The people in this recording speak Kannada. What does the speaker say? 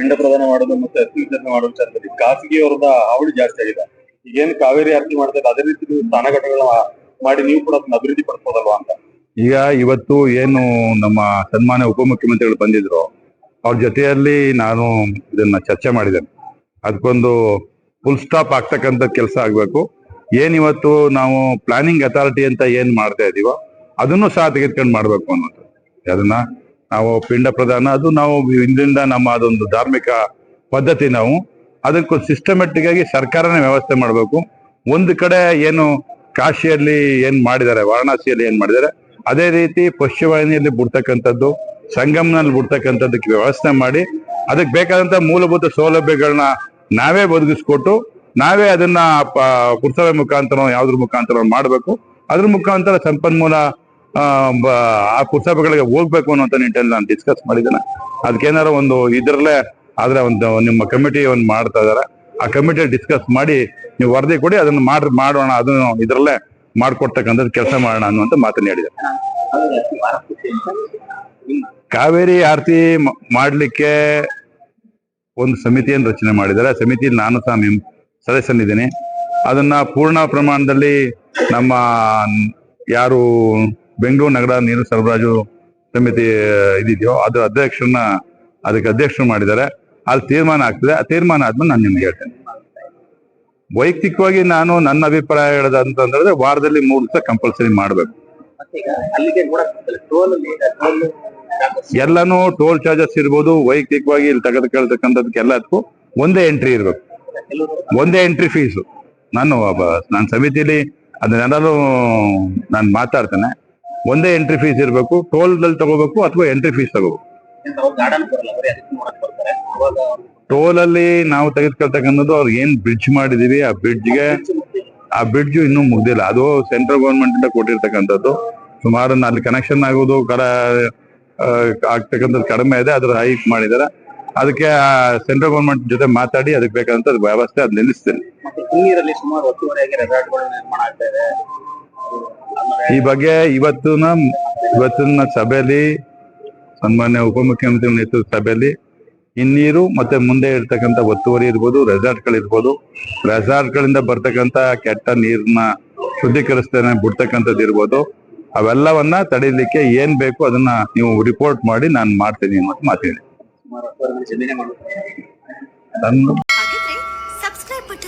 ಪಿಂಡ ಪ್ರದಾನ ಮಾಡೋದು ಮತ್ತೆ ಅಸ್ಥಿ ವಿಸರ್ಜನೆ ಮಾಡೋ ವಿಚಾರದಲ್ಲಿ ಖಾಸಗಿಯವರದ ಹಾವಳಿ ಜಾಸ್ತಿ ಆಗಿದೆ. ಈಗೇನು ಕಾವೇರಿ ಆರತಿ ಮಾಡ್ತಾರೆ ಅದೇ ರೀತಿ ನೀವು ಸ್ನಾನಘಟ್ಟಗಳನ್ನ ಮಾಡಿ ನೀವು ಕೂಡ ಅದನ್ನ ಅಭಿವೃದ್ಧಿ ಪಡಿಸೋದಲ್ವಾ ಅಂತ. ಈಗ ಇವತ್ತು ಏನು ನಮ್ಮ ಸನ್ಮಾನ್ಯ ಉಪಮುಖ್ಯಮಂತ್ರಿಗಳು ಬಂದಿದ್ರು, ಅವ್ರ ಜೊತೆಯಲ್ಲಿ ನಾನು ಇದನ್ನ ಚರ್ಚೆ ಮಾಡಿದ್ದೇನೆ. ಅದಕ್ಕೊಂದು ಫುಲ್ ಸ್ಟಾಪ್ ಆಗ್ತಕ್ಕಂಥ ಕೆಲಸ ಆಗ್ಬೇಕು. ಏನಿವತ್ತು ನಾವು ಪ್ಲಾನಿಂಗ್ ಅಥಾರಿಟಿ ಅಂತ ಏನ್ ಮಾಡ್ತಾ ಇದೀವೋ, ಅದನ್ನು ಸಹ ತೆಗೆದುಕೊಂಡು ಮಾಡ್ಬೇಕು ಅನ್ನೋದು. ಅದನ್ನ ನಾವು ಪಿಂಡ ಪ್ರಧಾನ. ಅದು ನಾವು ಹಿಂದಿನಿಂದ ನಮ್ಮ ಅದೊಂದು ಧಾರ್ಮಿಕ ಪದ್ಧತಿ ನಾವು. ಅದಕ್ಕೊಂದು ಸಿಸ್ಟಮೆಟಿಕ್ ಆಗಿ ಸರ್ಕಾರನೇ ವ್ಯವಸ್ಥೆ ಮಾಡಬೇಕು. ಒಂದು ಕಡೆ ಏನು ಕಾಶಿಯಲ್ಲಿ ಏನ್ ಮಾಡಿದ್ದಾರೆ, ವಾರಣಾಸಿಯಲ್ಲಿ ಏನ್ ಮಾಡಿದ್ದಾರೆ, ಅದೇ ರೀತಿ ಪಶ್ಚಿಮವಾಹಿನಿಯಲ್ಲಿ ಬಿಡ್ತಕ್ಕಂಥದ್ದು, ಸಂಗಮ್ನಲ್ಲಿ ಬಿಡ್ತಕ್ಕಂಥದ್ದಕ್ಕೆ ವ್ಯವಸ್ಥೆ ಮಾಡಿ, ಅದಕ್ಕೆ ಬೇಕಾದಂತ ಮೂಲಭೂತ ಸೌಲಭ್ಯಗಳನ್ನ ನಾವೇ ಒದಗಿಸ್ಕೊಟ್ಟು, ನಾವೇ ಅದನ್ನ ಪುರಸಭೆ ಮುಖಾಂತರ ಯಾವ್ದ್ರ ಮುಖಾಂತರ ಮಾಡಬೇಕು. ಅದ್ರ ಮುಖಾಂತರ ಸಂಪನ್ಮೂಲ ಆ, ಪುಸ್ತಕಗಳಿಗೆ ಹೋಗ್ಬೇಕು ಅನ್ನೋಂಥ ನಿಟ್ಟಿನಲ್ಲಿ ನಾನು ಡಿಸ್ಕಸ್ ಮಾಡಿದ್ದೇನೆ. ಅದಕ್ಕೇನಾರ ಒಂದು ಇದ್ರಲ್ಲೇ ಆದ್ರೆ ಒಂದು ನಿಮ್ಮ ಕಮಿಟಿ ಒಂದು ಮಾಡ್ತಾ ಇದ್ದಾರೆ ಆ ಕಮಿಟಿಯಲ್ಲಿ ಡಿಸ್ಕಸ್ ಮಾಡಿ ನೀವು ವರದಿ ಕೊಡಿ ಅದನ್ನ ಮಾಡಿ ಮಾಡೋಣ ಅದನ್ನು ಇದ್ರಲ್ಲೇ ಮಾಡ್ಕೊಡ್ತಕ್ಕಂಥದ್ದು ಕೆಲಸ ಮಾಡೋಣ ಅನ್ನುವಂಥ ಮಾತನ್ನು ಹೇಳಿದೆ ಕಾವೇರಿ ಆರತಿ ಮಾಡಲಿಕ್ಕೆ ಒಂದು ಸಮಿತಿಯನ್ನು ರಚನೆ ಮಾಡಿದ್ದಾರೆ? ಸಮಿತಿಯಲ್ಲಿ ನಾನು ಸಹ ಮೆಂ- ಸದಸ್ಯನಿದ್ದೀನಿ. ಅದನ್ನ ಪೂರ್ಣ ಪ್ರಮಾಣದಲ್ಲಿ ನಮ್ಮ ಯಾರು ಬೆಂಗಳೂರು ನಗರ ನೀರು ಸರಬರಾಜು ಸಮಿತಿ ಇದಿದೆಯೋ ಅದ್ರ ಅಧ್ಯಕ್ಷರನ್ನ ಅದಕ್ಕೆ ಅಧ್ಯಕ್ಷರು ಮಾಡಿದ್ದಾರೆ. ಅಲ್ಲಿ ತೀರ್ಮಾನ ಆಗ್ತದೆ. ಆ ತೀರ್ಮಾನ ಆದ್ಮೇಲೆ ನಾನು ನಿಮ್ಗೆ ಹೇಳ್ತೇನೆ. ವೈಯಕ್ತಿಕವಾಗಿ ನಾನು ನನ್ನ ಅಭಿಪ್ರಾಯ ಹೇಳೋದಂತಂದ್ರೆ ವಾರದಲ್ಲಿ ಮೂರು ದಿವಸ ಕಂಪಲ್ಸರಿ ಮಾಡ್ಬೇಕು. ಎಲ್ಲಾನು ಟೋಲ್ ಚಾರ್ಜಸ್ ಇರ್ಬೋದು. ವೈಯಕ್ತಿಕವಾಗಿ ಇಲ್ಲಿ ತೆಗೆದುಕೊಳ್ತಕ್ಕಂಥದಕ್ಕೆ ಎಲ್ಲದಕ್ಕೂ ಒಂದೇ ಎಂಟ್ರಿ ಇರ್ಬೇಕು. ಒಂದೇ ಎಂಟ್ರಿ ಫೀಸು ನಾನು ನಾನು ಸಮಿತಿಲಿ ಅದನ್ನೆಲ್ಲರೂ ನಾನು ಮಾತಾಡ್ತೇನೆ. ಒಂದೇ ಎಂಟ್ರಿ ಫೀಸ್ ಇರಬೇಕು ಟೋಲ್ನಲ್ಲಿ ತಗೋಬೇಕು ಅಥವಾ ಎಂಟ್ರಿ ಫೀಸ್ ತಗೋಬೇಕು. ಟೋಲ್ ಅಲ್ಲಿ ನಾವು ತೆಗೆದುಕೊಳ್ತಕ್ಕಂಥದ್ದು ಅವ್ರು ಏನ್ ಬ್ರಿಡ್ಜ್ ಮಾಡಿದೀವಿ ಆ ಬ್ರಿಡ್ಜ್ಗೆ ಆ ಬ್ರಿಡ್ಜ್ ಇನ್ನೂ ಮುಗ್ದಿಲ್ಲ. ಅದು ಸೆಂಟ್ರಲ್ ಗೌರ್ಮೆಂಟ್ ಇಂದ ಕೊಟ್ಟಿರ್ತಕ್ಕಂಥದ್ದು. ಸುಮಾರು ಅಲ್ಲಿ ಕನೆಕ್ಷನ್ ಆಗೋದು ಕಡ ಆಗ್ತಕ್ಕಂಥದ್ದು ಕಡಿಮೆ ಇದೆ ಅದ್ರ ಹೈಕ್ ಮಾಡಿದಾರೆ ಅದಕ್ಕೆ ಸೆಂಟ್ರಲ್ ಗೌರ್ಮೆಂಟ್ ಜೊತೆ ಮಾತಾಡಿ ಅದಕ್ಕೆ ಬೇಕಾದಂತ ವ್ಯವಸ್ಥೆ ಅದ್ ನಿಲ್ಲಿಸ್ತೀನಿ. ಈ ಬಗ್ಗೆ ಇವತ್ತಿನ ಇವತ್ತಿನ ಸಭೆಯಲ್ಲಿ ಸನ್ಮಾನ್ಯ ಉಪಮುಖ್ಯಮಂತ್ರಿ ನೇತೃತ್ವದ ಸಭೆಯಲ್ಲಿ ಇನ್ನೀರು ಮತ್ತೆ ಮುಂದೆ ಇರ್ತಕ್ಕಂಥ ಒತ್ತುವರಿ ಇರ್ಬೋದು ರೆಸಾರ್ಟ್ಗಳಿರ್ಬೋದು ರೆಸಾರ್ಟ್ಗಳಿಂದ ಬರ್ತಕ್ಕಂಥ ಕೆಟ್ಟ ನೀರನ್ನ ಶುದ್ಧೀಕರಿಸ್ತೇನೆ ಬಿಡ್ತಕ್ಕಂಥದ್ದು ಇರ್ಬೋದು. ಅವೆಲ್ಲವನ್ನ ತಡೀಲಿಕ್ಕೆ ಏನ್ ಬೇಕು ಅದನ್ನ ನೀವು ರಿಪೋರ್ಟ್ ಮಾಡಿ ನಾನು ಮಾಡ್ತೀನಿ ಅನ್ನೋದು ಮಾತಿದೆ